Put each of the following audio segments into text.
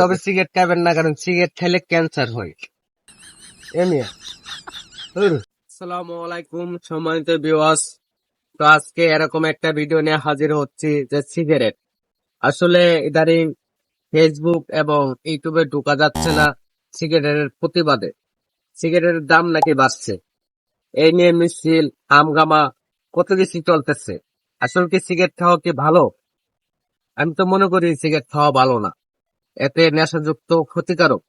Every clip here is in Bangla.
তবে সিগারেট খাবেন না কারণ সিগারেট খেলে ক্যান্সার হয়। এমিয়া আসসালামু আলাইকুম সম্মানিত ভিউয়ার্স তো আজকে এরকম একটা ভিডিও নিয়ে হাজির হচ্ছি যে সিগারেট। আসলে ইদানিং ফেসবুক এবং ইউটিউবে ঢোকা যাচ্ছে না সিগারেটের প্রতিবাদে। সিগারেটের দাম নাকি বাড়ছে। এই নিয়ে মিছিল আমগামা কত কিছু চলতেছে। আসলে কি সিগারেট খাওয়া কি ভালো? আমি তো মনে করি সিগারেট খাওয়া ভালো না। এতে নেশাযুক্ত ক্ষতিকারক।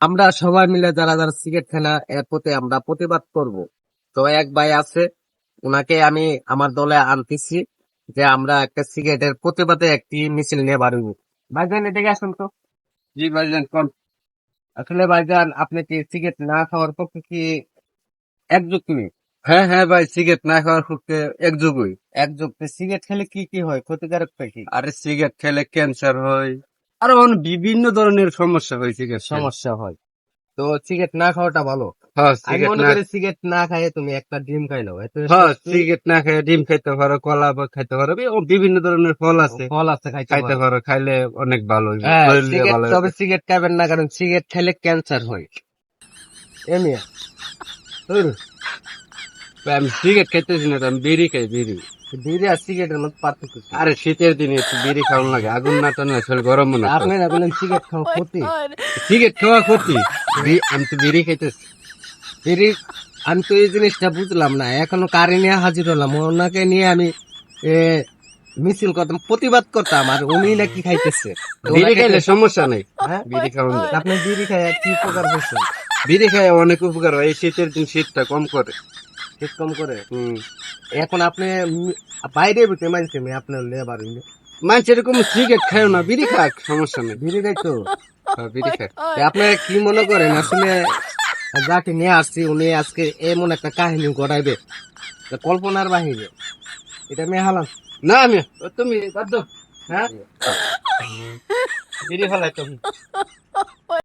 আমরা সবাই মিলে যারা যারা সিগারেট খায় না এর প্রতি আমরা প্রতিবাদ করব। তো এক ভাই আছে ওনাকে আমি আমার দলে আনতেছি যে আমরা একটা সিগারেটের প্রতিবাদে একটি মিছিল নিয়ে বাড়িব ভাইজান এদিকে আসুন তো। জি ভাইজান কোন? আসলে ভাইজান আপনি কি সিগারেট না খাওয়ার পক্ষে কি একযুক্ত নেই? হ্যাঁ হ্যাঁ ভাই সিগারেট না খাওয়ার পক্ষে একযোগই একযুক্ত। সিগারেট খেলে কি কি হয়? ক্ষতিকারক কি? আরে সিগারেট খেলে ক্যান্সার হয় আরও বিভিন্ন ধরনের সমস্যা হয় সিগারেট সমস্যা হয়। তো সিগারেট না খাওয়াটা ভালো? হ্যাঁ আমি সিগারেট মনে না করি সিগারেট না খাইয়ে তুমি একটা ডিম খাই নাও। হ্যাঁ সিগারেট না খেয়ে ডিম খাইতে পারো কলা খাইতে পারো বিভিন্ন ধরনের ফল আছে। ফল আছে খাইতে পারো। খাইলে অনেক ভালো হ্যাঁ, ভালো তবে সিগারেট খাবেন না কারণ সিগারেট খাইলে ক্যান্সার হয়। এমিয়া আমি সিগারেট খাইতেছি না আমি বিড়ি খাই বিড়ি। বিড়ি আর সিগারেটের মধ্যে পার্থক্য? আরে শীতের দিনে একটু বিড়ি খাওয়ান লাগে আগুন না টানলে শরীর গরম মনে হয়। আপনি না বলেন সিগারেট খাওয়া ক্ষতি সিগারেট খাওয়া ক্ষতি আমি তো বিড়ি খাইতেছি বিড়ি আমি তো এই জিনিসটা বুঝলাম না এখনও কারে নিয়ে হাজির হলাম ওনাকে নিয়ে আমি এ, মিছিল করতাম প্রতিবাদ করতাম আর উনি নাকি খাইতেছে বিড়ি খাইলে সমস্যা নেই হ্যাঁ? বিড়ি খাওয়ান যায়। আপনি বিড়ি খাই কি উপকার হয়েছে বিড়ি খায় অনেক উপকার হয়। এই শীতের দিন শীতটা কম করে। শীত কম করে হুম। এখন আপনি বাইরে বুঝতে মানছে আমি আপনার লেবার মানুষ এরকম সিগারেট খায় না বিড়ি খাক সমস্যা নেই। বিড়ি দেয় তো। হ্যাঁ, বিড়ি খাক। তা আপনারা কি মনে করেন আসলে যাকে নিয়ে আসছি উনি আজকে এমন একটা কাহিনী গড়াইবে যা কল্পনার বাহিরে। এটা মেয়ে হালাম না আমি তুমি বাদ দাও। হ্যাঁ? বিড়ি ফেলাই তুমি।